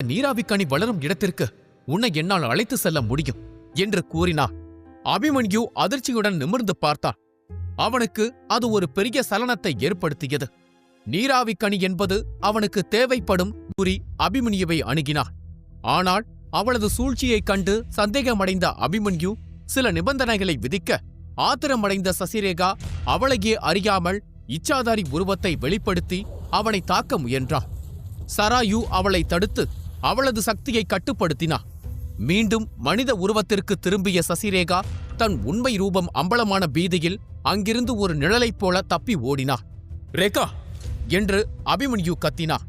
நீராவிக்கணி வளரும் இடத்திற்கு உன்னை என்னால் அழைத்து செல்ல முடியும் என்று கூறினார் அபிமன்யு அதிர்ச்சியுடன் நிமிர்ந்து பார்த்தான். அவனுக்கு அது ஒரு பெரிய சலனத்தை ஏற்படுத்தியது. நீராவிக்கணி என்பது அவனுக்கு தேவைப்படும் கூறி அபிமன்யுவை அணுகினார் ஆனால் அவளது சூழ்ச்சியைக் கண்டு சந்தேகமடைந்த அபிமன்யு சில நிபந்தனைகளை விதிக்க ஆத்திரமடைந்த சசிரேகா அவளையே அறியாமல் இச்சாதாரி உருவத்தை வெளிப்படுத்தி அவனை தாக்க முயன்றான். சராயு அவளை தடுத்து அவளது சக்தியை கட்டுப்படுத்தினான் மீண்டும் மனித உருவத்திற்கு திரும்பிய சசிரேகா தன் உண்மை ரூபம் அம்பலமான பீதியில் அங்கிருந்து ஒரு நிழலைப் போல தப்பி ஓடினார் ரேகா! என்று அபிமன்யு கத்தினார்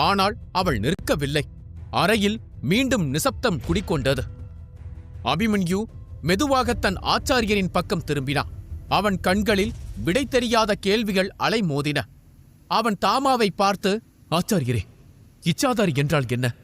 ஆனால் அவள் நிற்கவில்லை. அறையில் மீண்டும் நிசப்தம் குடிக்கொண்டது அபிமன்யு மெதுவாக தன் ஆச்சாரியரின் பக்கம் திரும்பினான் அவன் கண்களில் விடை தெரியாத கேள்விகள் அலைமோதின. அவன் தாமாவை பார்த்து ஆச்சாரியரே இச்சாதாரி என்றால் என்ன?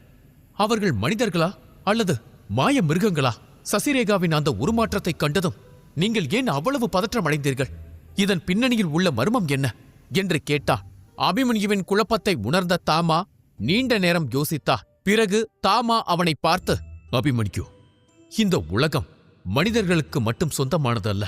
அவர்கள் மனிதர்களா அல்லது மாய மிருகங்களா? சசிரேகாவின் அந்த உருமாற்றத்தைக் கண்டதும் நீங்கள் ஏன் அவ்வளவு பதற்றம் அடைந்தீர்கள் இதன் பின்னணியில் உள்ள மர்மம் என்ன? என்று கேட்டா அபிமன்யுவின் குழப்பத்தை உணர்ந்த தாமா நீண்ட நேரம் யோசித்தா பிறகு தாமா அவனை பார்த்து அபிமன்யு இந்த உலகம் மனிதர்களுக்கு மட்டும் சொந்தமானதல்ல.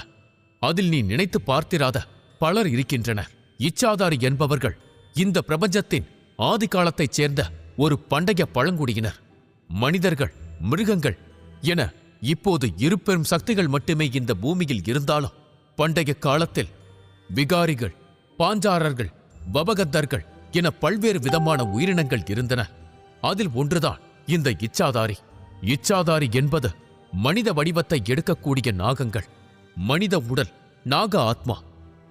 அதில் நீ நினைத்து பார்த்திராத பலர் இருக்கின்றனர். இச்சாதாரி என்பவர்கள் இந்த பிரபஞ்சத்தின் ஆதி காலத்தைச் சேர்ந்த ஒரு பண்டைய பழங்குடியினர். மனிதர்கள் மிருகங்கள் என இப்போது இருப்பெரும் சக்திகள் மட்டுமே இந்த பூமியில் இருந்தாலும் பண்டைய காலத்தில் விகாரிகள் பாஞ்சாரர்கள் பபகத்தர்கள் என பல்வேறு விதமான உயிரினங்கள் இருந்தன. அதில் ஒன்றுதான் இந்த இச்சாதாரி. இச்சாதாரி என்பது மனித வடிவத்தை எடுக்கக்கூடிய நாகங்கள். மனித உடல் நாக ஆத்மா.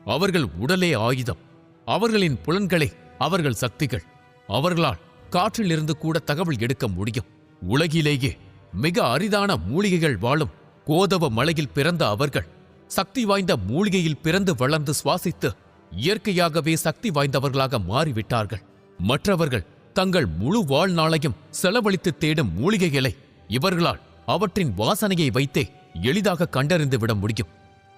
அவர்கள் உடலே ஆயுதம். அவர்களின் புலன்களே அவர்கள் சக்திகள். அவர்களால் காற்றிலிருந்து கூட தகவல் எடுக்க முடியும். உலகிலேயே மிக அரிதான மூலிகைகள் வாழும் கோதவ மலையில் பிறந்த அவர்கள் சக்தி வாய்ந்த மூலிகையில் பிறந்து வளர்ந்து சுவாசித்து இயற்கையாகவே சக்தி வாய்ந்தவர்களாக மாறிவிட்டார்கள். மற்றவர்கள் தங்கள் முழு வாழ்நாளையும் செலவழித்து தேடும் மூலிகைகளை இவர்களால் அவற்றின் வாசனையை வைத்தே எளிதாக கண்டறிந்து விட முடியும்.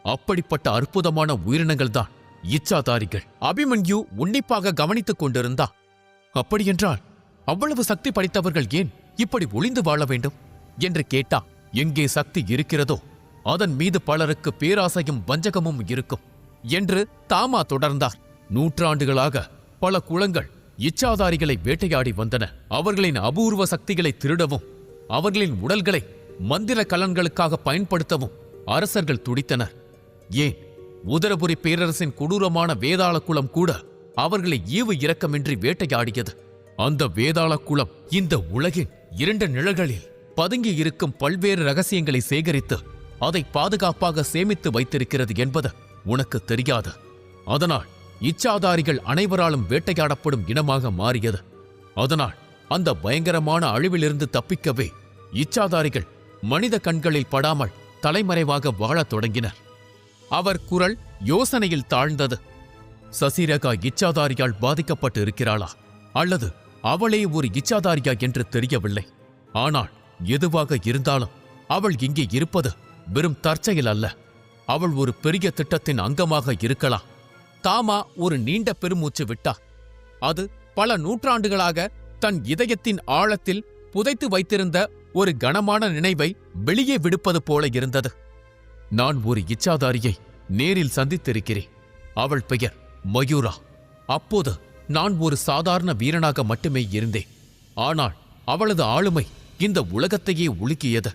அப்படிப்பட்ட அற்புதமான உயிரினங்கள் தான் இச்சாதாரிகள். அபிமன்யு உன்னிப்பாக கவனித்துக் கொண்டிருந்தா. அப்படியென்றால் அவ்வளவு சக்தி படைத்தவர்கள் ஏன் இப்படி ஒளிந்து வாழ வேண்டும்? என்று கேட்டா எங்கே சக்தி இருக்கிறதோ அதன் மீது பலருக்கு பேராசையும் வஞ்சகமும் இருக்கும் என்று தாமா தொடர்ந்தார். நூற்றாண்டுகளாக பல குளங்கள் இச்சாதாரிகளை வேட்டையாடி வந்தன. அவர்களின் அபூர்வ சக்திகளை திருடவும் அவர்களின் உடல்களை மந்திர கலன்களுக்காக பயன்படுத்தவும் அரசர்கள் துடித்தனர். ஏன்? உதரபுரி பேரரசின் கொடூரமான வேதாள குலம் கூட அவர்களை ஈவு இரக்கமின்றி வேட்டையாடியது. அந்த வேதாள குலம் இந்த உலகின் இரண்டு நிழல்களில் பதுங்கி இருக்கும் பல்வேறு ரகசியங்களை சேகரித்து அதை பாதுகாப்பாக சேமித்து வைத்திருக்கிறது என்பது உனக்கு தெரியாது. அதனால் இச்சாதாரிகள் அனைவராலும் வேட்டையாடப்படும் இனமாக மாறியது. அதனால் அந்த பயங்கரமான அழிவிலிருந்து தப்பிக்கவே இச்சாதாரிகள் மனித கண்களில் படாமல் தலைமறைவாக வாழத் தொடங்கினர். அவர் குரல் யோசனையில் தாழ்ந்தது. சசிரேகா இச்சாதாரியால் பாதிக்கப்பட்டு இருக்கிறாளா அல்லது அவளே ஒரு இச்சாதாரியா என்று தெரியவில்லை. ஆனால் எதுவாக இருந்தாலும் அவள் இங்கே இருப்பது வெறும் தற்செயல் அல்ல. அவள் ஒரு பெரிய திட்டத்தின் அங்கமாக இருக்கலாம். தாமா ஒரு நீண்ட பெருமூச்சு விட்டா. அது பல நூற்றாண்டுகளாக தன் இதயத்தின் ஆழத்தில் புதைத்து வைத்திருந்த ஒரு கனமான நினைவை வெளியே விடுப்பது போல இருந்தது. நான் ஒரு இச்சாதாரியை நேரில் சந்தித்திருக்கிறேன். அவள் பெயர் மயூரா. அப்போது நான் ஒரு சாதாரண வீரனாக மட்டுமே இருந்தேன். ஆனால் அவளது ஆளுமை இந்த உலகத்தையே உலுக்கியது.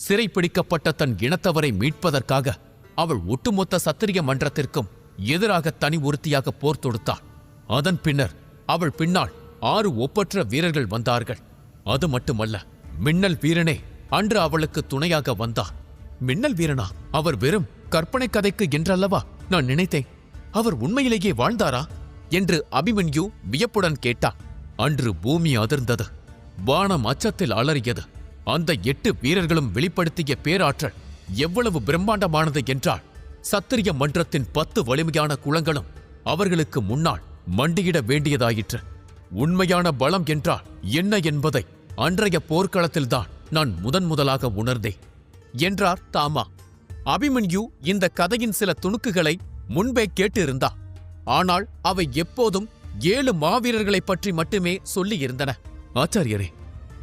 சிறைப்பிடிக்கப்பட்ட தன் இனத்தவரை மீட்பதற்காக அவள் ஒட்டுமொத்த சத்திரிய மன்றத்திற்கும் எதிராக தனி ஒருத்தியாக போர் தொடுத்தாள். அதன் பின்னர் அவள் பின்னால் ஆறு ஒப்பற்ற வீரர்கள் வந்தார்கள். அது மட்டுமல்ல மின்னல் வீரனே அன்று அவளுக்கு துணையாக வந்தார் மின்னல் வீரனா அவர் வெறும் கற்பனை கதைக்கு என்றல்லவா? நான் நினைத்தேன். அவர் உண்மையிலேயே வாழ்ந்தாரா? என்று அபிமன்யு வியப்புடன் கேட்டா. அன்று பூமி அதிர்ந்தது. வானம் அச்சத்தில் அலறியது. அந்த எட்டு வீரர்களும் வெளிப்படுத்திய பேராற்றல் எவ்வளவு பிரம்மாண்டமானது என்றால் சத்திரிய மன்றத்தின் பத்து வலிமையான குளங்களும் அவர்களுக்கு முன்னால் மண்டியிட வேண்டியதாயிற்று. உண்மையான பலம் என்றால் என்ன என்பதை அன்றைய போர்க்களத்தில்தான் நான் முதன் முதலாக உணர்ந்தேன் என்றார் தாமா. அபிமன்யு இந்த கதையின் சில துணுக்குகளை முன்பே கேட்டிருந்தா ஆனால் அவை எப்போதும் ஏழு மாவீரர்களைப் பற்றி மட்டுமே சொல்லியிருந்தன. ஆச்சாரியரே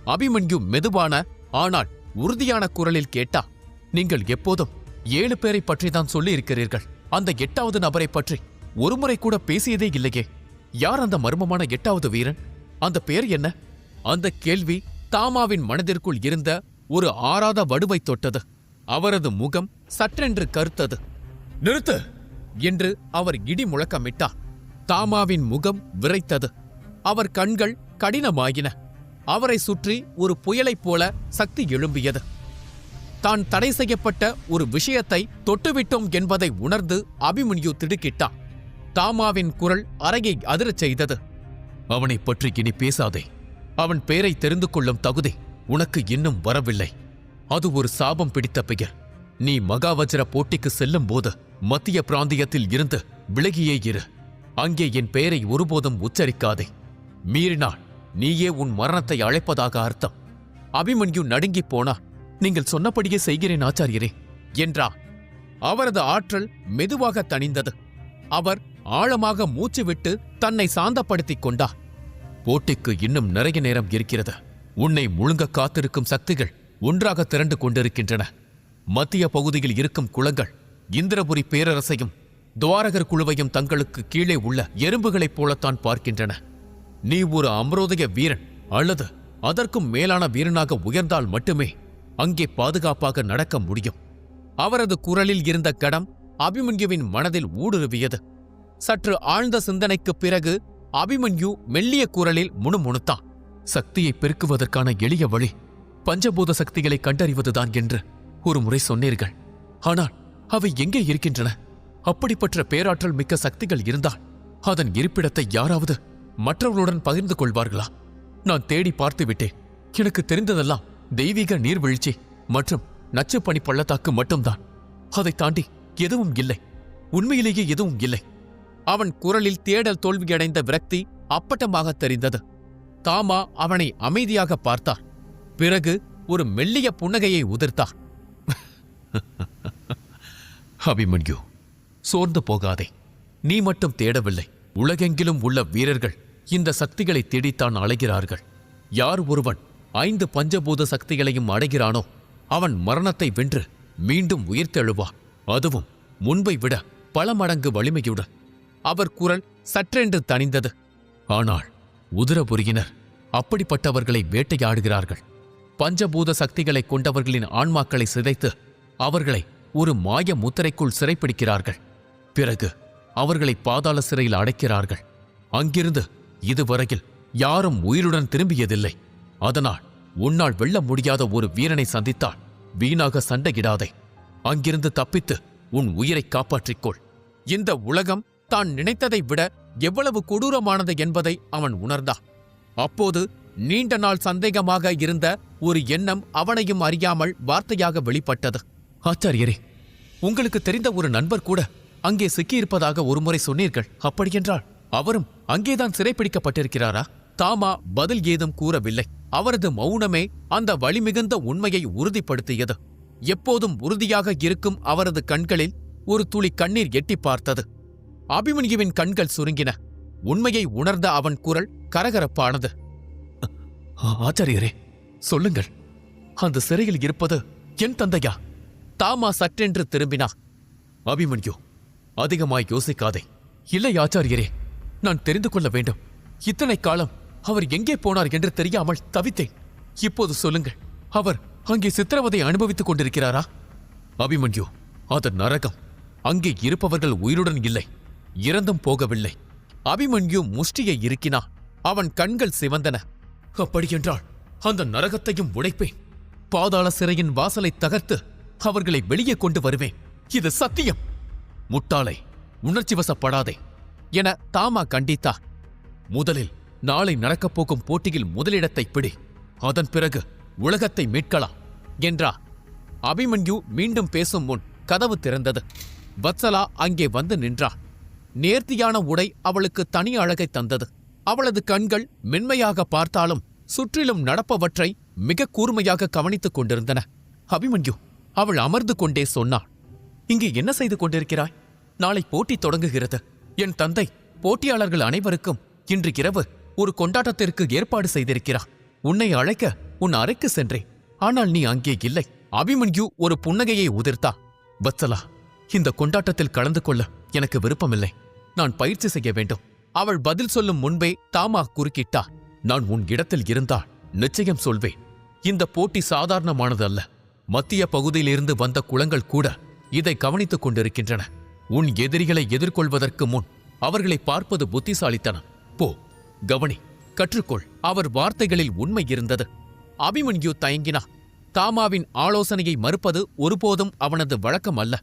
அபிமன்யு மெதுவான ஆனால் உறுதியான குரலில் கேட்டா நீங்கள் எப்போதும் ஏழு பேரை பற்றி தான் சொல்லியிருக்கிறீர்கள். அந்த எட்டாவது நபரை பற்றி ஒருமுறை கூட பேசியதே இல்லையே. யார் அந்த மர்மமான எட்டாவது வீரன்? அந்த பேர் என்ன? அந்த கேள்வி தாமாவின் மனதிற்குள் இருந்த ஒரு ஆறாத வடுவை தொட்டது. அவரது முகம் சற்றென்று கருத்தது. நிறுத்து! என்று அவர் இடி முழக்கமிட்டார். தாமாவின் முகம் விரைத்தது. அவர் கண்கள் கடினமாகின அவரை சுற்றி ஒரு புயலைப் போல சக்தி எழும்பியது. தான் தடை செய்யப்பட்ட ஒரு விஷயத்தை தொட்டுவிட்டோம் என்பதை உணர்ந்து அபிமன்யு திடுக்கிட்டான். தாமாவின் குரல் அறையை அதிரச் செய்தது. அவனைப் பற்றி இனி பேசாதே. அவன் பெயரை தெரிந்து கொள்ளும் தகுதி உனக்கு இன்னும் வரவில்லை. அது ஒரு சாபம் பிடித்த பெயர். நீ மகாவஜ்ர போட்டிக்கு செல்லும் போது மத்திய பிராந்தியத்தில் இருந்து விலகியே இரு. அங்கே என் பெயரை ஒருபோதும் உச்சரிக்காதே. மீறினால் நீயே உன் மரணத்தை அழைப்பதாக அர்த்தம். அபிமன்யு நடுங்கிப் போனா நீங்கள் சொன்னபடியே செய்கிறேன் ஆச்சாரியரே என்றா. அவரது ஆற்றல் மெதுவாக தணிந்தது. அவர் ஆழமாக மூச்சு விட்டு தன்னை சாந்தப்படுத்திக் கொண்டார் போட்டிக்கு இன்னும் நிறைய நேரம் இருக்கிறது. உன்னை முழுங்க காத்திருக்கும் சக்திகள் ஒன்றாக திரண்டு கொண்டிருக்கின்றன. மத்திய பகுதியில் இருக்கும் குளங்கள் இந்திரபுரி பேரரசையும் துவாரகர் குழுவையும் தங்களுக்கு கீழே உள்ள எறும்புகளைப் போலத்தான் பார்க்கின்றன. நீ ஒரு அமரோதய வீரன் அல்லது அதற்கும் மேலான வீரனாக உயர்ந்தால் மட்டுமே அங்கே பாதுகாப்பாக நடக்க முடியும். அவரது குரலில் இருந்த கடம் அபிமன்யுவின் மனதில் ஊடுருவியது. சற்று ஆழ்ந்த சிந்தனைக்குப் பிறகு அபிமன்யு மெல்லிய குரலில் முணுமுணுத்தான். சக்தியை பெருக்குவதற்கான எளிய வழி பஞ்சபூத சக்திகளை கண்டறிவதுதான் என்று ஒரு முறை சொன்னீர்கள். ஆனால் அவை எங்கே இருக்கின்றன? அப்படிப்பட்ட பேராற்றல் மிக்க சக்திகள் இருந்தால் அதன் இருப்பிடத்தை யாராவது மற்றவர்களுடன் பகிர்ந்து கொள்வார்களா? நான் தேடி பார்த்து விட்டேன் எனக்கு தெரிந்ததெல்லாம் தெய்வீக நீர்வீழ்ச்சி மற்றும் நச்சுப்பனி பள்ளத்தாக்கு மட்டும்தான். அதை தாண்டி எதுவும் இல்லை. உண்மையிலேயே எதுவும் இல்லை. அவன் குரலில் தேடல் தோல்வியடைந்த விரக்தி அப்பட்டமாக தெரிந்தது. தாமா அவனை அமைதியாக பார்த்தார். பிறகு ஒரு மெல்லிய புன்னகையை உதிர்த்தார். அபிமன்யு சோர்ந்து போகாதே. நீ மட்டும் தேடவில்லை. உலகெங்கிலும் உள்ள வீரர்கள் இந்த சக்திகளை தேடித்தான் அலைகிறார்கள். யார் ஒருவன் ஐந்து பஞ்சபூத சக்திகளையும் அடைகிறானோ அவன் மரணத்தை வென்று மீண்டும் உயிர்த்தெழுவான். அதுவும் முன்பை விட பல மடங்கு வலிமையுடன். அவர் குரல் சற்றென்று தணிந்தது. ஆனால் உதிரபுரியினர் அப்படிப்பட்டவர்களை வேட்டையாடுகிறார்கள். பஞ்சபூத சக்திகளை கொண்டவர்களின் ஆன்மாக்களை சிதைத்து அவர்களை ஒரு மாய முத்திரைக்குள் சிறைப்பிடிக்கிறார்கள். பிறகு அவர்களை பாதாள சிறையில் அடைக்கிறார்கள். அங்கிருந்து இதுவரையில் யாரும் உயிருடன் திரும்பியதில்லை. அதனால் உன்னால் வெல்ல முடியாத ஒரு வீரனை சந்தித்தால் வீணாக சண்டையிடாதே. அங்கிருந்து தப்பித்து உன் உயிரை காப்பாற்றிக்கொள். இந்த உலகம் தான் நினைத்ததை விட எவ்வளவு கொடூரமானது என்பதை அவன் உணர்ந்தான். அப்போது நீண்ட நாள் சந்தேகமாக இருந்த ஒரு எண்ணம் அவனையும் அறியாமல் வார்த்தையாக வெளிப்பட்டது. ஆச்சாரியரே உங்களுக்கு தெரிந்த ஒரு நண்பர் கூட அங்கே சிக்கியிருப்பதாக ஒருமுறை சொன்னீர்கள் அப்படியென்றால் அவரும் அங்கேதான் சிறைப்பிடிக்கப்பட்டிருக்கிறாரா? தாமா பதில் ஏதும் கூறவில்லை. அவரது மௌனமே அந்த வலிமிகுந்த உண்மையை உறுதிப்படுத்தியது. எப்போதும் உறுதியாக இருக்கும் அவரது கண்களில் ஒரு துளி கண்ணீர் எட்டிப் பார்த்தது. அபிமன்யுவின் கண்கள் சுருங்கின. உண்மையை உணர்ந்த அவன் குரல் கரகரப்பானது. "ஆ- ஆச்சாரியரே சொல்லுங்கள். அந்த சிறையில் இருப்பது என் தந்தையா? தாமா சற்றென்று திரும்பினா அபிமன்யு அதிகமாய் யோசிக்காதே. இல்லை ஆச்சாரியரே நான் தெரிந்து கொள்ள வேண்டும். இத்தனை காலம் அவர் எங்கே போனார் என்று தெரியாமல் தவித்தேன். இப்போது சொல்லுங்கள் அவர் அங்கே சித்திரவதை அனுபவித்துக் கொண்டிருக்கிறாரா? அபிமன்யு அது நரகம் அங்கே இருப்பவர்கள் உயிருடன் இல்லை. இறந்தும் போகவில்லை. அபிமன்யு முஷ்டியை இருக்கினா அவன் கண்கள் சிவந்தன. அப்படியென்றால் அந்த நரகத்தையும் உடைப்பேன். பாதாள சிறையின் வாசலை தகர்த்து அவர்களை வெளியே கொண்டு வருவேன். இது சத்தியம். முட்டாளை உணர்ச்சி வசப்படாதே என தாமா கண்டித்தா. முதலில் நாளை நடக்கப் போகும் போட்டியில் முதலிடத்தை பிடி அதன் பிறகு உலகத்தை மீட்கலாம் என்றா. அபிமன்யு மீண்டும் பேசும் முன் கதவு திறந்தது. வத்சலா அங்கே வந்து நின்றாள் நேர்த்தியான உடை அவளுக்கு தனி அழகை தந்தது. அவளது கண்கள் மென்மையாக பார்த்தாலும் சுற்றிலும் நடப்பவற்றை மிக கூர்மையாக கவனித்துக் கொண்டிருந்தன. அபிமன்யு அவள் அமர்ந்து கொண்டே சொன்னாள் இங்கு என்ன செய்து கொண்டிருக்கிறாய்? நாளை போட்டி தொடங்குகிறது. என் தந்தை போட்டியாளர்கள் அனைவருக்கும் இன்று இரவு ஒரு கொண்டாட்டத்திற்கு ஏற்பாடு செய்திருக்கிறார். உன்னை அழைக்க உன் அறைக்கு சென்றேன். ஆனால் நீ அங்கே இல்லை. அபிமன்யு ஒரு புன்னகையை உதிர்த்தா வத்சலா இந்த கொண்டாட்டத்தில் கலந்து கொள்ள எனக்கு விருப்பமில்லை. நான் பயிற்சி செய்ய வேண்டும். அவள் பதில் சொல்லும் முன்பே தாமா குறுக்கிட்டா. நான் உன் இடத்தில் இருந்தால் நிச்சயம் சொல்வேன். இந்த போட்டி சாதாரணமானது அல்ல மத்திய பகுதியிலிருந்து வந்த குளங்கள் கூட இதை கவனித்துக் கொண்டிருக்கின்றன. உன் எதிரிகளை எதிர்கொள்வதற்கு முன் அவர்களை பார்ப்பது புத்திசாலித்தனம். போ கவனி கற்றுக்கொள். அவர் வார்த்தைகளில் உண்மை இருந்தது. அபிமன்யு தயங்கினா. தாமாவின் ஆலோசனையை மறுப்பது ஒருபோதும் அவனது வழக்கம் அல்ல.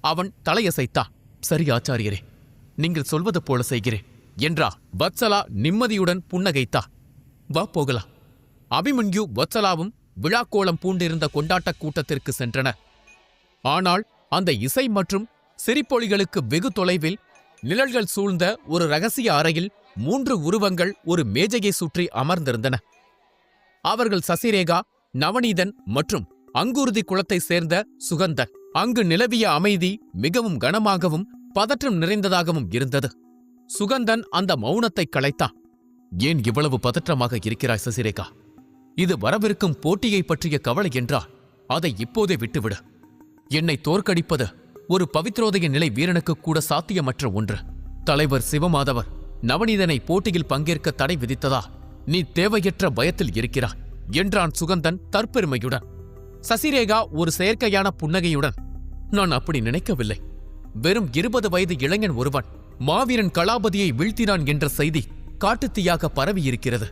அவன் தலையசைத்தான். சரி ஆச்சாரியரே நீங்கள் சொல்வது போல செய்கிறேன். என்றா வத்சலா நிம்மதியுடன் புன்னகைத்தா. வா போகலாம் அபிமன்யு வத்சலாவும் விழாக்கோளம் பூண்டிருந்த கொண்டாட்டக் கூட்டத்திற்கு சென்றனர் ஆனால் அந்த இசை மற்றும் சிரிப்பொலிகளுக்கு வெகு தொலைவில் நிழல்கள் சூழ்ந்த ஒரு ரகசிய அறையில் மூன்று உருவங்கள் ஒரு மேஜையை சுற்றி அமர்ந்திருந்தன. அவர்கள் சசிரேகா நவநீதன் மற்றும் அங்குருதி குலத்தைச் சேர்ந்த சுகந்தன் அங்கு நிலவிய அமைதி மிகவும் கனமாகவும் பதற்றம் நிறைந்ததாகவும் இருந்தது. சுகந்தன் அந்த மௌனத்தை கலைத்தான் ஏன் இவ்வளவு பதற்றமாக இருக்கிறாய் சசிரேகா? இது வரவிருக்கும் போட்டியை பற்றிய கவலை என்றால் அதை இப்போதே விட்டுவிடு. என்னை தோற்கடிப்பது ஒரு பவித்ரோதய நிலை வீரனுக்கு கூட சாத்தியமற்ற ஒன்று. தலைவர் சிவமாதவர் நவநீதனை போட்டியில் பங்கேற்க தடை விதித்ததா? நீ தேவையற்ற பயத்தில் இருக்கிறாய் என்றான் சுகந்தன் தற்பெருமையுடன். சசிரேகா ஒரு செயற்கையான புன்னகையுடன் நான் அப்படி நினைக்கவில்லை. வெறும் இருபது வயது இளைஞன் ஒருவன் மாவீரன் கலாபதியை வீழ்த்தினான் என்ற செய்தி காட்டுத்தீயாக பரவியிருக்கிறது.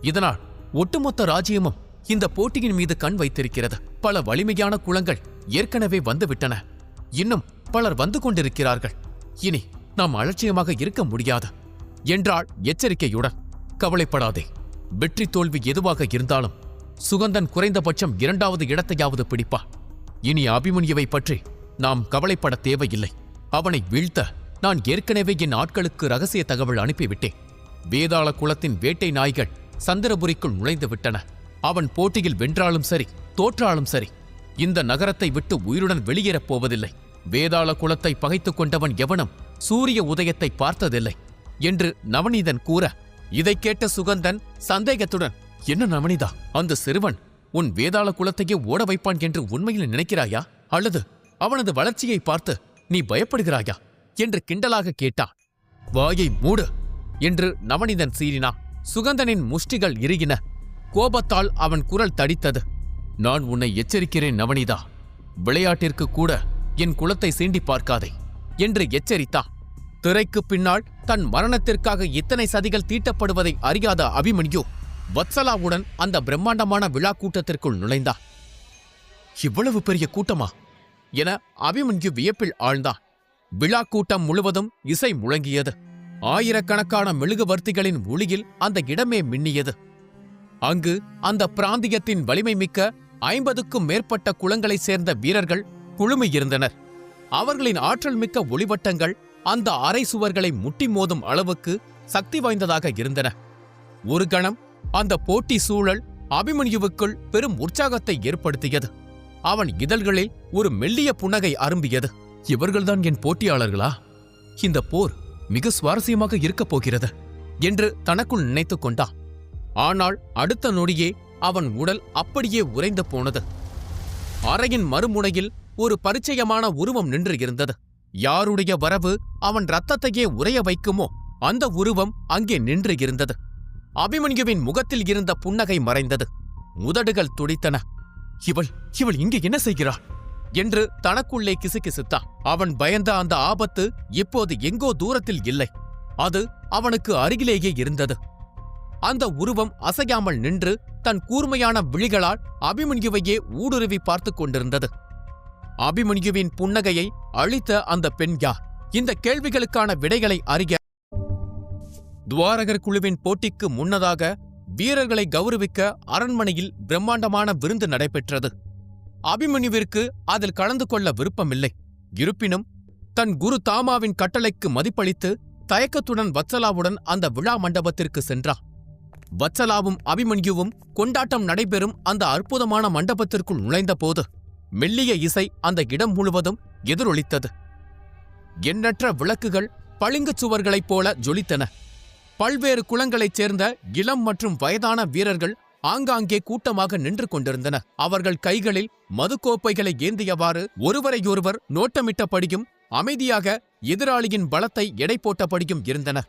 இதனால் ஒட்டுமொத்த ராஜ்யமும் இந்த போட்டியின் மீது கண் வைத்திருக்கிறது. பல வலிமையான குளங்கள் ஏற்கனவே வந்துவிட்டன. இன்னும் பலர் வந்து கொண்டிருக்கிறார்கள். இனி நாம் அலட்சியமாக இருக்க முடியாது. என்றாள் எச்சரிக்கையுடன். கவலைப்படாதே. வெற்றி தோல்வி எதுவாக இருந்தாலும் சுகந்தன் குறைந்தபட்சம் இரண்டாவது இடத்தையாவது பிடிப்பா இனி அபிமன்யுவை பற்றி நாம் கவலைப்பட தேவையில்லை. அவனை வீழ்த்த நான் ஏற்கனவே என் ஆட்களுக்கு ரகசிய தகவல் அனுப்பிவிட்டேன். வேதாள குலத்தின் வேட்டை நாய்கள் சந்திரபுரிக்குள் நுழைந்து விட்டன. அவன் போட்டியில் வென்றாலும் சரி தோற்றாலும் சரி இந்த நகரத்தை விட்டு உயிருடன் வெளியேறப் போவதில்லை. வேதாள குலத்தை பகைத்துக் கொண்டவன் எவனும் சூரிய உதயத்தை பார்த்ததில்லை என்று நவநீதன் கூற இதைக் கேட்ட சுகந்தன் சந்தேகத்துடன் என்ன நவனிதா அந்த சிறுவன் உன் வேதாள குலத்தையே ஓட வைப்பான் என்று உண்மையில் நினைக்கிறாயா? அல்லது அவனது வளர்ச்சியை பார்த்து நீ பயப்படுகிறாயா? என்று கிண்டலாக கேட்டான் வாயை மூடு என்று நவனிதன் சீறினான் சுகந்தனின் முஷ்டிகள் இறுகின. கோபத்தால் அவன் குரல் தடித்தது. நான் உன்னை எச்சரிக்கிறேன் நவனிதா விளையாட்டிற்கு கூட என் குலத்தை சீண்டி பார்க்காதே என்று எச்சரித்தான் திரைக்குப் பின்னால் தன் மரணத்திற்காக இத்தனை சதிகள் தீட்டப்படுவதை அறியாத அபிமன்யு வத்சலாவுடன் அந்த பிரம்மாண்டமான விழா கூட்டத்திற்குள் நுழைந்தான் இவ்வளவு பெரிய கூட்டமா? என அபிமன்யு வியப்பில் ஆழ்ந்தான். விழா கூட்டம் முழுவதும் இசை முழங்கியது. ஆயிரக்கணக்கான மெழுகுவர்த்திகளின் ஒளியில் அந்த இடமே மின்னியது. அங்கு அந்த பிராந்தியத்தின் வலிமை மிக்க ஐம்பதுக்கும் மேற்பட்ட குளங்களைச் சேர்ந்த வீரர்கள் குழுமியிருந்தனர். அவர்களின் ஆற்றல் மிக்க ஒளிவட்டங்கள் அந்த அறை சுவர்களை முட்டி மோதும் அளவுக்கு சக்தி வாய்ந்ததாக இருந்தன. ஒரு கணம் அந்த போட்டி சூழல் அபிமன்யுவுக்குள் பெரும் உற்சாகத்தை ஏற்படுத்தியது. அவன் இதழ்களில் ஒரு மெல்லிய புன்னகை அரும்பியது. இவர்கள்தான் என் போட்டியாளர்களா? இந்த போர் மிக சுவாரஸ்யமாக இருக்கப் போகிறது என்று தனக்குள் நினைத்துக் கொண்டான் ஆனால் அடுத்த நொடியே அவன் உடல் அப்படியே உறைந்து போனது. அறையின் மறுமுனையில் ஒரு பரிச்சயமான உருவம் நின்று இருந்தது. யாருடைய வரவு அவன் ரத்தத்தையே உறைய வைக்குமோ அந்த உருவம் அங்கே நின்று இருந்தது. அபிமன்யுவின் முகத்தில் இருந்த புன்னகை மறைந்தது. உதடுகள் துடித்தன. இவள் இவள் இங்கே என்ன செய்கிறாள் என்று தனக்குள்ளே கிசுகிசுத்தான் அவன் பயந்த அந்த ஆபத்து இப்போது எங்கோ தூரத்தில் இல்லை. அது அவனுக்கு அருகிலேயே இருந்தது. அந்த உருவம் அசையாமல் நின்று தன் கூர்மையான விழிகளால் அபிமன்யுவையே ஊடுருவி பார்த்துக் கொண்டிருந்தது. அபிமன்யுவின் புன்னகையை அழித்த அந்த பெண் யார்? இந்த கேள்விகளுக்கான விடைகளை அறிய துவாரகர் குழுவின் போட்டிக்கு முன்னதாக வீரர்களை கௌரவிக்க அரண்மனையில் பிரம்மாண்டமான விருந்து நடைபெற்றது. அபிமன்யுவிற்கு அதில் கலந்து கொள்ள விருப்பமில்லை. இருப்பினும் தன் குரு தாமாவின் கட்டளைக்கு மதிப்பளித்து தயக்கத்துடன் வத்சலாவுடன் அந்த விழா மண்டபத்திற்கு சென்றார். வத்சலாவும் அபிமன்யுவும் கொண்டாட்டம் நடைபெறும் அந்த அற்புதமான மண்டபத்திற்குள் நுழைந்தபோது மெல்லிய இசை அந்த இடம் முழுவதும் எதிரொலித்தது. எண்ணற்ற விளக்குகள் பளிங்குச் சுவர்களைப் போல ஜொலித்தன. பல்வேறு குலங்களைச் சேர்ந்த இளம் மற்றும் வயதான வீரர்கள் ஆங்காங்கே கூட்டமாக நின்று கொண்டிருந்தன. அவர்கள் கைகளில் மதுக்கோப்பைகளை ஏந்தியவாறு ஒருவரையொருவர் நோட்டமிட்டபடியும் அமைதியாக எதிராளியின் பலத்தை எடை போட்டபடியும் இருந்தனர்.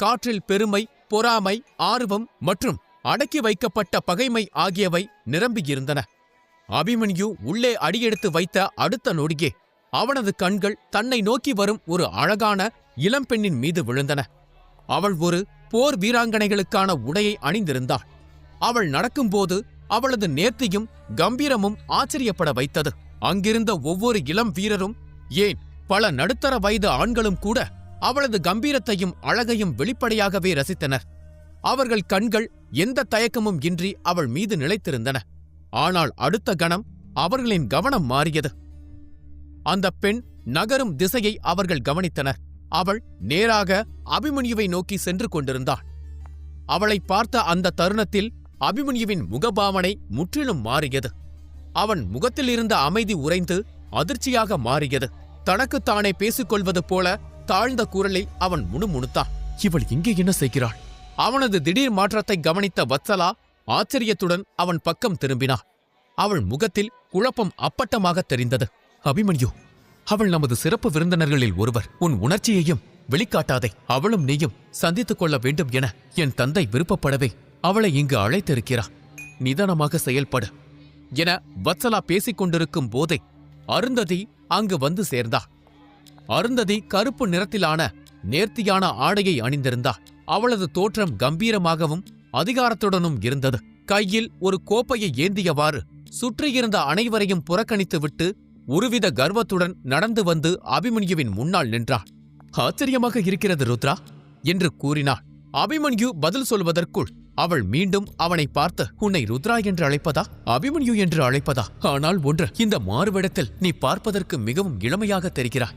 காற்றில் பெருமை பொறாமை ஆர்வம் மற்றும் அடக்கி வைக்கப்பட்ட பகைமை ஆகியவை நிரம்பியிருந்தன அபிமன்யு உள்ளே அடியெடுத்து வைத்த அடுத்த நொடியே அவனது கண்கள் தன்னை நோக்கி வரும் ஒரு அழகான இளம்பெண்ணின் மீது விழுந்தன. அவள் ஒரு போர் வீராங்கனைகளுக்கான உடையை அணிந்திருந்தாள். அவள் நடக்கும்போது அவளது நேர்த்தியும் கம்பீரமும் ஆச்சரியப்பட வைத்தது. அங்கிருந்த ஒவ்வொரு இளம் வீரரும் ஏன் பல நடுத்தர வயது ஆண்களும் கூட அவளது கம்பீரத்தையும் அழகையும் வெளிப்படையாகவே ரசித்தனர். அவர்கள் கண்கள் எந்த தயக்கமும் இன்றி அவள் மீது நிலைத்திருந்தன. ஆனால் அடுத்த கணம் அவர்களின் கவனம் மாறியது. அந்த பெண் நகரும் திசையை அவர்கள் கவனித்தனர். அவள் நேராக அபிமன்யுவை நோக்கி சென்று கொண்டிருந்தாள். அவளை பார்த்த அந்த தருணத்தில் அபிமன்யுவின் முகபாவனை முற்றிலும் மாறியது. அவன் முகத்தில் இருந்த அமைதி உறைந்து அதிர்ச்சியாக மாறியது. தனக்குத்தானே பேசிக்கொள்வது போல தாழ்ந்த குரலில் அவன் முணுமுணுத்தான். இவள் இங்கே என்ன செய்கிறாள்? அவனது திடீர் மாற்றத்தை கவனித்த வத்சலா ஆச்சரியத்துடன் அவன் பக்கம் திரும்பினாள் அவள் முகத்தில் குழப்பம் அப்பட்டமாக தெரிந்தது. அபிமன்யு அவள் நமது சிறப்பு விருந்தினர்களில் ஒருவர். உன் உணர்ச்சியையும் வெளிக்காட்டாதே. அவளும் நீயும் சந்தித்துக் கொள்ள வேண்டும் என என் தந்தை விருப்பப்படவே அவளை இங்கு அழைத்திருக்கிறார். நிதானமாக செயல்படு என வத்சலா பேசிக் கொண்டிருக்கும் போதே அருந்ததி அங்கு வந்து சேர்ந்தா. அருந்ததி கருப்பு நிறத்திலான நேர்த்தியான ஆடையை அணிந்திருந்தா. அவளது தோற்றம் கம்பீரமாகவும் அதிகாரத்துடனும் இருந்தது. கையில் ஒரு கோப்பையை ஏந்தியவாறு சுற்றியிருந்த அனைவரையும் புறக்கணித்துவிட்டு ஒருவித கர்வத்துடன் நடந்து வந்து அபிமன்யுவின் முன்னால் நின்றாள். ஆச்சரியமாக இருக்கிறது ருத்ரா என்று கூறினாள். அபிமன்யு பதில் சொல்வதற்குள் அவள் மீண்டும் அவனை பார்த்து உன்னை ருத்ரா என்று அழைப்பதா? அபிமன்யு என்று அழைப்பதா? ஆனால் ஒன்று இந்த மாறுவேடத்தில் நீ பார்ப்பதற்கு மிகவும் இளமையாக தெரிகிறாய்.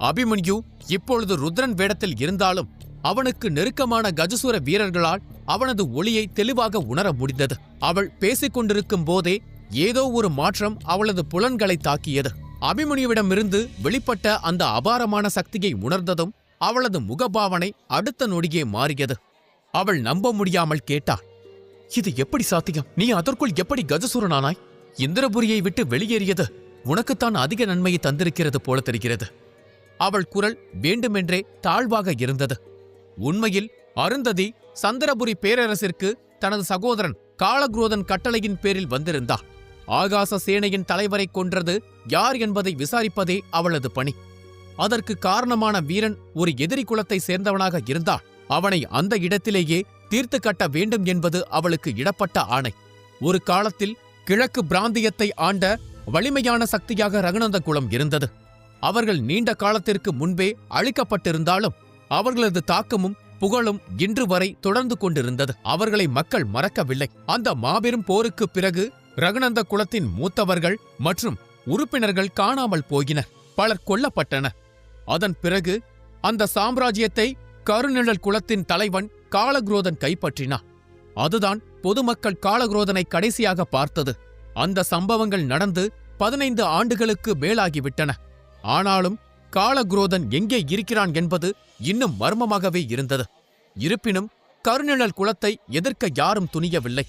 அபிமன்யு இப்பொழுது ருத்ரன் வேடத்தில் இருந்தாலும் அவனுக்கு நெருக்கமான கஜசூர வீரர்களால் அவனது ஒளியை தெளிவாக உணர முடிந்தது. அவள் பேசிக் கொண்டிருக்கும் போதே ஏதோ ஒரு மாற்றம் அவளது புலன்களை தாக்கியது. அபிமன்யுவிடமிருந்து வெளிப்பட்ட அந்த அபாரமான சக்தியை உணர்ந்ததும் அவளது முகபாவனை அடுத்த நொடியே மாறியது. அவள் நம்ப முடியாமல் கேட்டாள் இது எப்படி சாத்தியம்? நீ அதற்குள் எப்படி கஜசூரனானாய்? இந்திரபுரியை விட்டு வெளியேறியது உனக்குத்தான் அதிக நன்மையை தந்திருக்கிறது போல தெரிகிறது. அவள் குரல் வேண்டுமென்றே தாழ்வாக இருந்தது. உண்மையில் அருந்ததி சந்திரபுரி பேரரசிற்கு தனது சகோதரன் காலக்ரோதன் கட்டளையின் பேரில் வந்திருந்தாள் ஆகாச சேனையின் தலைவரை கொன்றது யார் என்பதை விசாரிப்பதே அவளது பணி. அதற்கு காரணமான வீரன் ஒரு எதிரி குலத்தை சேர்ந்தவனாக இருந்தால் அவனை அந்த இடத்திலேயே தீர்த்து கட்ட வேண்டும் என்பது அவளுக்கு இடப்பட்ட ஆணை. ஒரு காலத்தில் கிழக்கு பிராந்தியத்தை ஆண்ட வலிமையான சக்தியாக ரகுநந்த குலம் இருந்தது. அவர்கள் நீண்ட காலத்திற்கு முன்பே அழிக்கப்பட்டிருந்தாலும் அவர்களது தாக்கமும் புகழும் இன்று வரை தொடர்ந்து கொண்டிருந்தது. அவர்களை மக்கள் மறக்கவில்லை. அந்த மாபெரும் போருக்குப் பிறகு ரகுநந்த குலத்தின் மூத்தவர்கள் மற்றும் உறுப்பினர்கள் காணாமல் போயினர் பலர் கொல்லப்பட்டனர் அதன் பிறகு அந்த சாம்ராஜ்யத்தை கருநிழல் குலத்தின் தலைவன் காலக்ரோதன் கைப்பற்றினான் அதுதான் பொதுமக்கள் காலக்ரோதனை கடைசியாக பார்த்தது. அந்த சம்பவங்கள் நடந்து பதினைந்து ஆண்டுகளுக்கு மேலாகிவிட்டன. ஆனாலும் காலக்ரோதன் எங்கே இருக்கிறான் என்பது இன்னும் மர்மமாகவே இருந்தது. இருப்பினும் கருநிழல் குலத்தை எதிர்க்க யாரும் துணியவில்லை.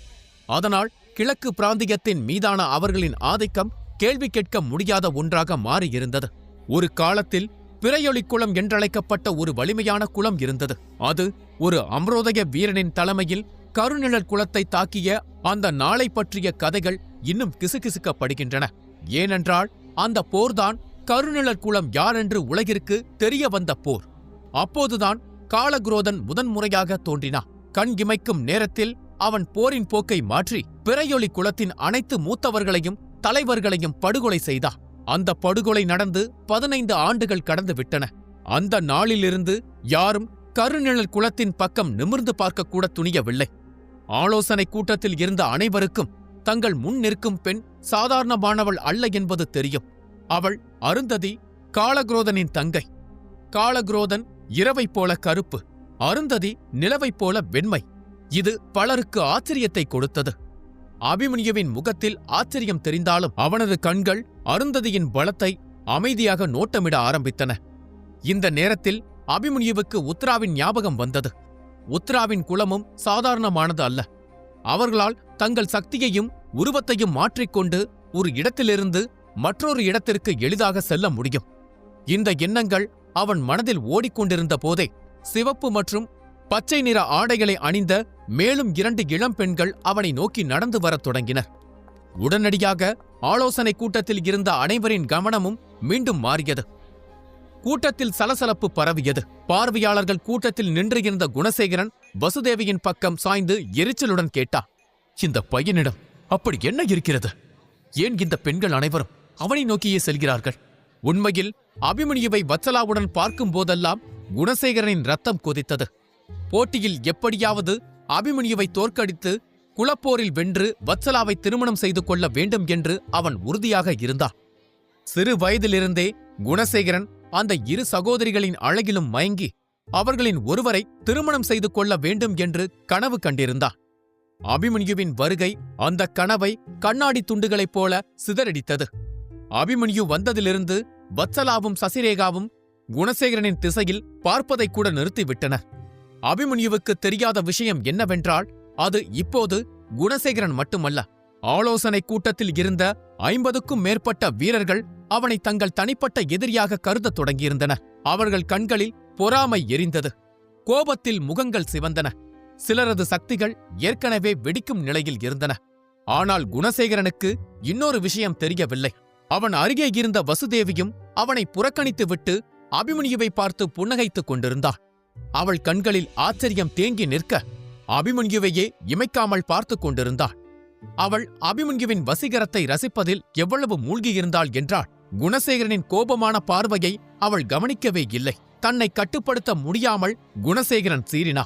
அதனால் கிழக்கு பிராந்தியத்தின் மீதான அவர்களின் ஆதிக்கம் கேள்வி கேட்க முடியாத ஒன்றாக மாறியிருந்தது. ஒரு காலத்தில் பிறையொளி குளம் என்றழைக்கப்பட்ட ஒரு வலிமையான குளம் இருந்தது. அது ஒரு அம்ரோதய வீரனின் தலைமையில் கருநிழல் குளத்தை தாக்கிய அந்த நாளை பற்றிய கதைகள் இன்னும் கிசுகிசுக்கப்படுகின்றன. ஏனென்றால் அந்த போர்தான் கருநிழல் குளம் யாரென்று உலகிற்கு தெரிய வந்த போர். அப்போதுதான் காலகுரோதன் முதன்முறையாக தோன்றினான். கண் இமைக்கும் நேரத்தில் அவன் போரின் போக்கை மாற்றி பிறையொளி குலத்தின் அனைத்து மூத்தவர்களையும் தலைவர்களையும் படுகொலை செய்தான் அந்த படுகொலை நடந்து பதினைந்து ஆண்டுகள் கடந்து விட்டன. அந்த நாளிலிருந்து யாரும் கருநிழல் குலத்தின் பக்கம் நிமிர்ந்து பார்க்கக்கூட துணியவில்லை. ஆலோசனை கூட்டத்தில் இருந்த அனைவருக்கும் தங்கள் முன் நிற்கும் பெண் சாதாரணமானவள் அல்ல என்பது தெரியும். அவள் அருந்ததி காலக்ரோதனின் தங்கை. காலக்ரோதன் இரவைப் போல கருப்பு அருந்ததி நிலவைப் போல வெண்மை. இது பலருக்கு ஆச்சரியத்தை கொடுத்தது. அபிமன்யுவின் முகத்தில் ஆச்சரியம் தெரிந்தாலும் அவனது கண்கள் அருந்ததியின் பலத்தை அமைதியாக நோட்டமிட ஆரம்பித்தன. இந்த நேரத்தில் அபிமன்யுவுக்கு உத்ராவின் ஞாபகம் வந்தது. உத்ராவின் குலமும் சாதாரணமானது அல்ல. அவர்களால் தங்கள் சக்தியையும் உருவத்தையும் மாற்றிக்கொண்டு ஒரு இடத்திலிருந்து மற்றொரு இடத்திற்கு எளிதாக செல்ல முடியும். இந்த எண்ணங்கள் அவன் மனதில் ஓடிக்கொண்டிருந்த போதே சிவப்பு மற்றும் பச்சை நிற ஆடைகளை அணிந்த மேலும் இரண்டு இளம் பெண்கள் அவனை நோக்கி நடந்து வரத் தொடங்கினர். உடனடியாக ஆலோசனை கூட்டத்தில் இருந்த அனைவரின் கவனமும் மீண்டும் மாறியது. கூட்டத்தில் சலசலப்பு பரவியது. பார்வையாளர்கள் கூட்டத்தில் நின்றிருந்த குணசேகரன் வசுதேவியின் பக்கம் சாய்ந்து எரிச்சலுடன் கேட்டா இந்த பையனிடம் அப்படி என்ன இருக்கிறது? ஏன் இந்த பெண்கள் அனைவரும் அவனை நோக்கியே செல்கிறார்கள்? உண்மையில் அபிமன்யுவை வத்சலாவுடன் பார்க்கும் போதெல்லாம் குணசேகரனின் ரத்தம் கொதித்தது. போட்டியில் எப்படியாவது அபிமன்யுவை தோற்கடித்து குலப்போரில் வென்று வத்சலாவை திருமணம் செய்து கொள்ள வேண்டும் என்று அவன் உறுதியாக இருந்தான். சிறு வயதிலிருந்தே குணசேகரன் அந்த இரு சகோதரிகளின் அழகிலும் மயங்கி அவர்களின் ஒருவரை திருமணம் செய்து கொள்ள வேண்டும் என்று கனவு கண்டிருந்தான். அபிமன்யுவின் வருகை அந்த கனவை கண்ணாடி துண்டுகளைப் போல சிதறடித்தது. அபிமன்யு வந்ததிலிருந்து வத்சலாவும் சசிரேகாவும் குணசேகரனின் திசையில் பார்ப்பதை கூட நிறுத்திவிட்டனர் அபிமன்யுவுக்கு தெரியாத விஷயம் என்னவென்றால் அது இப்போது குணசேகரன் மட்டுமல்ல. ஆலோசனை கூட்டத்தில் இருந்த ஐம்பதுக்கும் மேற்பட்ட வீரர்கள் அவனை தங்கள் தனிப்பட்ட எதிரியாக கருதத் தொடங்கியிருந்தனர் அவர்கள் கண்களில் பொறாமை எரிந்தது. கோபத்தில் முகங்கள் சிவந்தன. சிலரது சக்திகள் ஏற்கனவே வெடிக்கும் நிலையில் இருந்தன. ஆனால் குணசேகரனுக்கு இன்னொரு விஷயம் தெரியவில்லை. அவன் அருகே இருந்த வசுதேவியும் அவனை புறக்கணித்துவிட்டு அபிமன்யுவை பார்த்து புன்னகைத்துக் கொண்டிருந்தாள். அவள் கண்களில் ஆச்சரியம் தேங்கி நிற்க அபிமன்யுவையே இமைக்காமல் பார்த்துக் கொண்டிருந்தாள். அவள் அபிமன்யுவின் வசீகரத்தை ரசிப்பதில் எவ்வளவு மூழ்கியிருந்தாள் என்றால் குணசேகரனின் கோபமான பார்வையை அவள் கவனிக்கவே இல்லை. தன்னை கட்டுப்படுத்த முடியாமல் குணசேகரன் சீறினா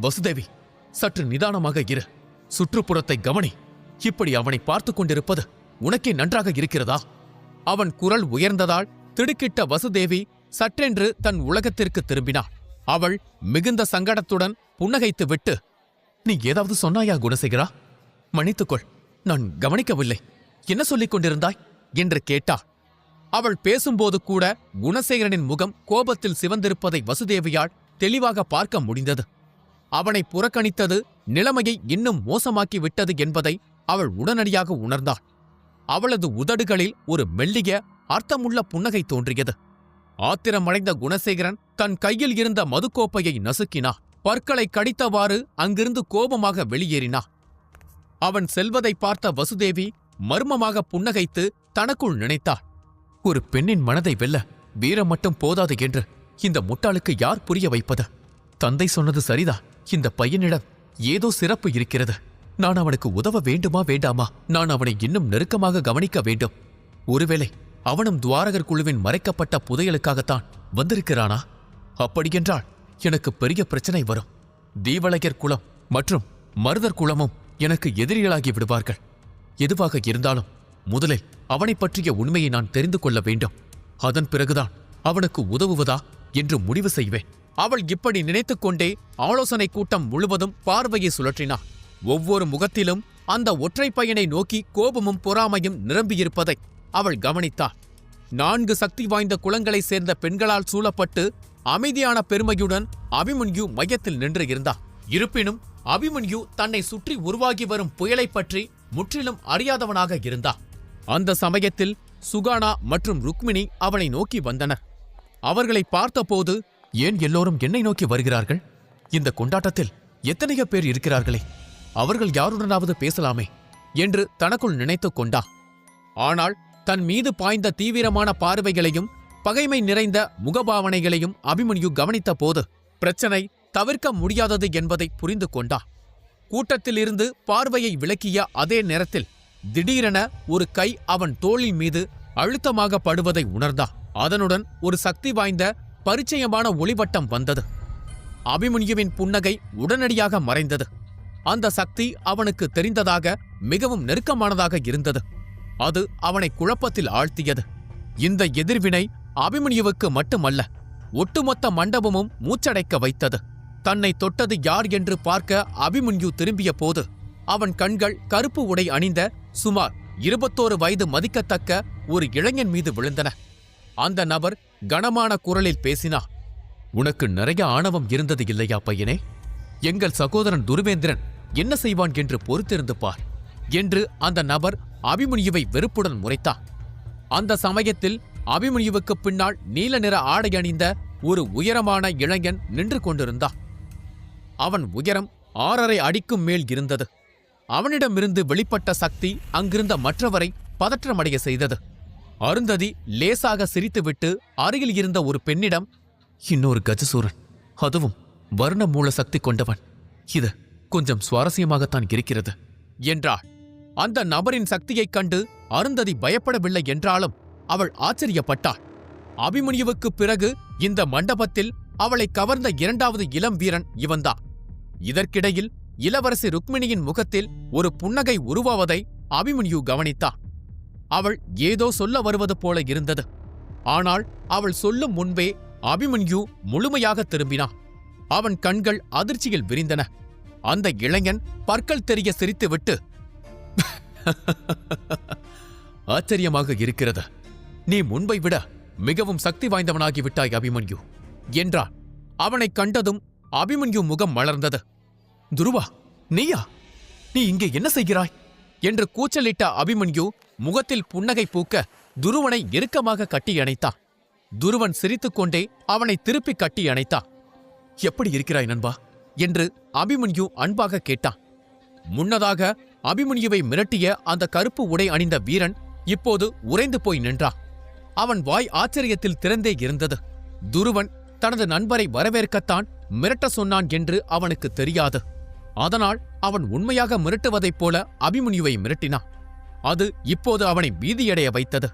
வசுதேவி சற்று நிதானமாக இரு. சுற்றுப்புறத்தை கவனி. இப்படி அவனை பார்த்துக் கொண்டிருப்பது உனக்கே நன்றாக இருக்கிறதா? அவன் குரல் உயர்ந்ததால் திடுக்கிட்ட வசுதேவி சற்றென்று தன் உலகத்திற்கு திரும்பினாள். அவள் மிகுந்த சங்கடத்துடன் புன்னகைத்து விட்டு நீ ஏதாவது சொன்னாயா குணசேகரா? மன்னித்துக்கொள் நான் கவனிக்கவில்லை. என்ன சொல்லிக் கொண்டிருந்தாய்? என்று கேட்டா அவள் பேசும்போது கூட குணசேகரனின் முகம் கோபத்தில் சிவந்திருப்பதை வசுதேவியால் தெளிவாக பார்க்க முடிந்தது. அவனை புறக்கணித்தது நிலைமையை இன்னும் மோசமாக்கி விட்டது என்பதை அவள் உடனடியாக உணர்ந்தாள். அவளது உதடுகளில் ஒரு மெல்லிய அர்த்தமுள்ள புன்னகை தோன்றியது. ஆத்திரமடைந்த குணசேகரன் தன் கையில் இருந்த மதுக்கோப்பையை நசுக்கினா பற்களை கடித்தவாறு அங்கிருந்து கோபமாக வெளியேறினா அவன் செல்வதை பார்த்த வசுதேவி மர்மமாக புன்னகைத்து தனக்குள் நினைத்தாள். ஒரு பெண்ணின் மனதை வெல்ல வீரம் மட்டும் போதாது என்று இந்த முட்டாளுக்கு யார் புரிய வைப்பது? தந்தை சொன்னது சரிதா? இந்த பையனிடம் ஏதோ சிறப்பு இருக்கிறது. நான் அவனுக்கு உதவ வேண்டுமா வேண்டாமா? நான் அவனை இன்னும் நெருக்கமாக கவனிக்க வேண்டும். ஒருவேளை அவனும் துவாரகர் குழுவின் மறைக்கப்பட்ட புதையலுக்காகத்தான் வந்திருக்கிறானா? அப்படியென்றால் எனக்கு பெரிய பிரச்சனை வரும். தீவளையர் குலம் மற்றும் மருதர் குலமும் எனக்கு எதிரிகளாகி விடுவார்கள். எதுவாக இருந்தாலும் முதலில் அவனைப் பற்றிய உண்மையை நான் தெரிந்து கொள்ள வேண்டும். அதன் பிறகுதான் அவனுக்கு உதவுவதா என்று முடிவு செய்வேன். அவள் இப்படி நினைத்துக் கொண்டே ஆலோசனை கூட்டம் முழுவதும் பார்வையை சுழற்றினாள் ஒவ்வொரு முகத்திலும் அந்த ஒற்றை பையனை நோக்கி கோபமும் பொறாமையும் நிரம்பியிருப்பதை அவள் கவனித்தாள் நான்கு சக்தி வாய்ந்த குலங்களைச் சேர்ந்த பெண்களால் சூழப்பட்டு அமைதியான பெருமையுடன் அபிமன்யு மையத்தில் நின்று இருந்தார் இருப்பினும் அபிமன்யு தன்னை சுற்றி உருவாகி வரும் புயலைப் பற்றி முற்றிலும் அறியாதவனாக இருந்தார் அந்த சமயத்தில் சுகானா மற்றும் ருக்மிணி அவனை நோக்கி வந்தனர் அவர்களை பார்த்தபோது ஏன் எல்லோரும் என்னை நோக்கி வருகிறார்கள்? இந்த கொண்டாட்டத்தில் எத்தனையோ பேர் இருக்கிறார்களே. அவர்கள் யாருடனாவது பேசலாமே என்று தனக்குள் நினைத்துக் கொண்டா. ஆனால் தன் மீது பாய்ந்த தீவிரமான பார்வைகளையும் பகைமை நிறைந்த முகபாவனைகளையும் அபிமன்யு கவனித்த போது பிரச்சனை தவிர்க்க முடியாதது என்பதை புரிந்து கொண்டா. கூட்டத்திலிருந்து பார்வையை விளக்கிய அதே நேரத்தில் திடீரென ஒரு கை அவன் தோளின் மீது அழுத்தமாக படுவதை உணர்ந்தா. அதனுடன் ஒரு சக்தி வாய்ந்த பரிச்சயமான ஒளிவட்டம் வந்தது. அபிமன்யுவின் புன்னகை உடனடியாக மறைந்தது. அந்த சக்தி அவனுக்கு தெரிந்ததாக மிகவும் நெருக்கமானதாக இருந்தது. அது அவனை குழப்பத்தில் ஆழ்த்தியது. இந்த எதிர்வினை அபிமன்யுவுக்கு மட்டுமல்ல ஒட்டுமொத்த மண்டபமும் மூச்சடைக்க வைத்தது. தன்னை தொட்டது யார் என்று பார்க்க அபிமன்யு திரும்பிய போது அவன் கண்கள் கருப்பு உடை அணிந்த சுமார் இருபத்தோரு வயது மதிக்கத்தக்க ஒரு இளைஞன் மீது விழுந்தன. அந்த நபர் கனமான குரலில் பேசினா உனக்கு நிறைய ஆணவம் இருந்தது இல்லையா பையனே? எங்கள் சகோதரன் துருவேந்திரன் என்ன செய்வான் என்று பொறுத்திருந்து பார் என்று அந்த நபர் அபிமன்யுவை வெறுப்புடன் முறைத்தான் அந்த சமயத்தில் அபிமன்யுவுக்கு பின்னால் நீல நிற ஆடை அணிந்த ஒரு உயரமான இளைஞன் நின்று கொண்டிருந்தான். அவன் உயரம் ஆறரை அடிக்கும் மேல் இருந்தது. அவனிடமிருந்து வெளிப்பட்ட சக்தி அங்கிருந்த மற்றவரை பதற்றமடைய செய்தது. அருந்ததி லேசாக சிரித்துவிட்டு அருகில் இருந்த ஒரு பெண்ணிடம் இன்னொரு கஜசூரன். அதுவும் வர்ண மூல சக்தி கொண்டவன். இது கொஞ்சம் சுவாரஸ்யமாகத்தான் இருக்கிறது என்றாள். அந்த நபரின் சக்தியைக் கண்டு அருந்ததி பயப்படவில்லை என்றாலும் அவள் ஆச்சரியப்பட்டாள். அபிமன்யுவுக்கு பிறகு இந்த மண்டபத்தில் அவளை கவர்ந்த இரண்டாவது இளம் வீரன் இவன்தான். இதற்கிடையில் இளவரசி ருக்மிணியின் முகத்தில் ஒரு புன்னகை உருவாவதை அபிமன்யு கவனித்தான். அவள் ஏதோ சொல்ல வருவது போல இருந்தது. ஆனால் அவள் சொல்லும் முன்பே அபிமன்யு முழுமையாக திரும்பினான். அவன் கண்கள் அதிர்ச்சியில் விரிந்தன. அந்த இளைஞன் பற்கள் தெரிய சிரித்துவிட்டு ஆச்சரியமாக இருக்கிறது. நீ முன்பை விட மிகவும் சக்தி வாய்ந்தவனாகி விட்டாய் அபிமன்யு என்றான் அவனைக் கண்டதும் அபிமன்யு முகம் மலர்ந்தது. துருவா நீயா? நீ இங்கே என்ன செய்கிறாய்? என்று கூச்சலிட்ட அபிமன்யு முகத்தில் புன்னகை பூக்க துருவனை இறுக்கமாக கட்டி அணைத்தான். துருவன் சிரித்துக்கொண்டே அவனை திருப்பி கட்டி அணைத்தான். எப்படி இருக்கிறாய் நண்பா? என்று அபிமன்யு அன்பாக கேட்டான். முன்னதாக அபிமன்யுவை மிரட்டிய அந்த கருப்பு உடை அணிந்த வீரன் இப்போது உறைந்து போய் நின்றான். அவன் வாய் ஆச்சரியத்தில் திறந்தே இருந்தது. துருவன் தனது நண்பரை வரவேற்கத்தான் மிரட்ட சொன்னான் என்று அவனுக்கு தெரியாது. அதனால் அவன் உண்மையாக மிரட்டுவதைப் போல அபிமன்யுவை மிரட்டினான். அது இப்போது அவனை பீதியடைய வைத்தது.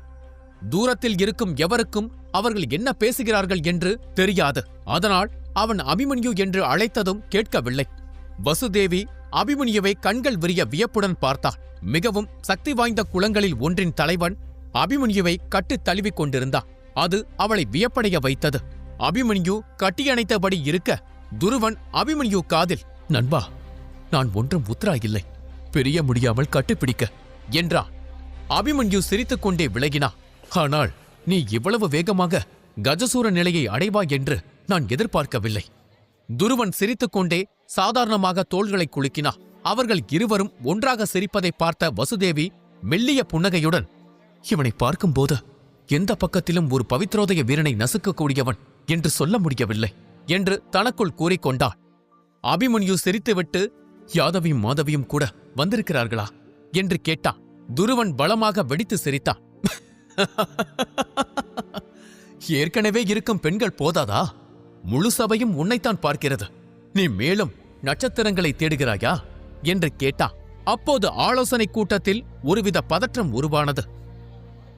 தூரத்தில் இருக்கும் எவருக்கும் அவர்கள் என்ன பேசுகிறார்கள் என்று தெரியாது. அதனால் அவன் அபிமன்யு என்று அழைத்ததும் கேட்கவில்லை. வசுதேவி அபிமன்யுவை கண்கள் விரிய வியப்புடன் பார்த்தாள். மிகவும் சக்தி வாய்ந்த குளங்களில் ஒன்றின் தலைவன் அபிமன்யுவை கட்டு தழுவிக் கொண்டிருந்தான். அது அவளை வியப்படைய வைத்தது. அபிமன்யு கட்டியணைத்தபடி இருக்க துருவன் அபிமன்யு காதில் நண்பா நான் ஒன்றும் உத்தராயில்லை. பிரிய முடியாமல் கட்டுப்பிடிக்க என்றான். அபிமன்யு சிரித்துக்கொண்டே விலகினான். ஆனால் நீ இவ்வளவு வேகமாக கஜசூர நிலையை அடைவாய் என்று நான் எதிர்பார்க்கவில்லை. துருவன் சிரித்துக்கொண்டே சாதாரணமாக தோள்களை குலுக்கினார் அவர்கள் இருவரும் ஒன்றாக சிரிப்பதை பார்த்த வசுதேவி மெல்லிய புன்னகையுடன் இவனை பார்க்கும்போது எந்த பக்கத்திலும் ஒரு பவித்ரோதய வீரனை நசுக்கக்கூடியவன் என்று சொல்ல முடியவில்லை என்று தனக்குள் கூறிக்கொண்டாள் அபிமன்யு சிரித்துவிட்டு யாதவியும் மாதவியும் கூட வந்திருக்கிறார்களா? என்று கேட்டான் துருவன் பலமாக வெடித்து சிரித்தான் ஏற்கனவே இருக்கும் பெண்கள் போதாதா? முழு சபையும் உன்னைத்தான் பார்க்கிறது. நீ மேலும் நட்சத்திரங்களை தேடுகிறாயா? என்று கேட்டா அப்போது ஆலோசனை கூட்டத்தில் ஒருவித பதற்றம் உருவானது.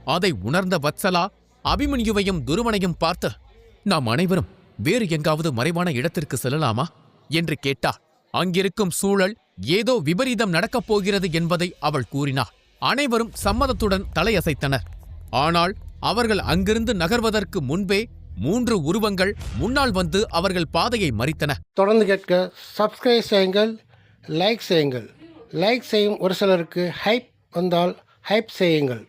அதை உணர்ந்த வத்சலா அபிமன்யுவையும் துருவனையும் பார்த்து நாம் அனைவரும் வேறு எங்காவது மறைவான இடத்திற்கு செல்லலாமா? என்று கேட்டா அங்கிருக்கும் சூழல் ஏதோ விபரீதம் நடக்கப் போகிறது என்பதை அவள் கூறினார் அனைவரும் சம்மதத்துடன் தலையசைத்தனர். ஆனால் அவர்கள் அங்கிருந்து நகர்வதற்கு முன்பே மூன்று உருவங்கள் முன்னால் வந்து அவர்கள் பாதையை மறித்தன. தொடர்ந்து கேட்க சப்ஸ்கிரைப் செய்யுங்கள் லைக் செய்யுங்கள். லைக் செய்யும் ஒரு சிலருக்கு ஹைப் வந்தால் ஹைப் செய்யுங்கள்.